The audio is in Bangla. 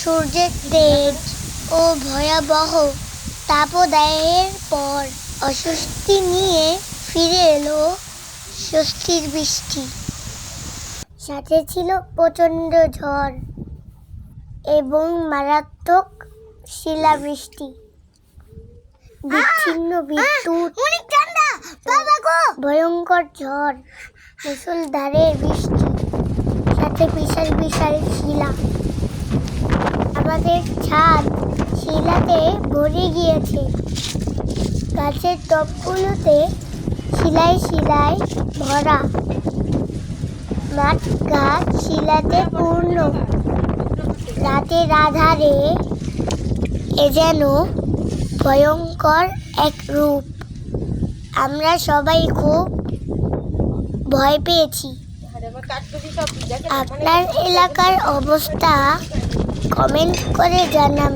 সূর্যের তেজ ও ভয়াবহ তাপদায়ের পর অস্বস্তি নিয়ে ফিরে এলো স্বস্তির বৃষ্টি। সাথে ছিল প্রচণ্ড ঝড় এবং মারাত্মক শিলাবৃষ্টি। বিচ্ছিন্ন বিদ্যুৎ, ভয়ঙ্কর ঝড় মুসলধারের বৃষ্টি, সাথে বিশাল বিশাল শিলা। আমাদের ছাদ শিলাতে ভরে গিয়েছে। গাছের টপগুলোতে শিলায় শিলায় ভরা। মাঠ গাছ শিলাতে পূর্ণ। রাতের আধারে এ যেন ভয়ঙ্কর এক রূপ। আমরা সবাই খুব ভয় পেয়েছি। আপনার এলাকার অবস্থা কমেন্ট করে জানান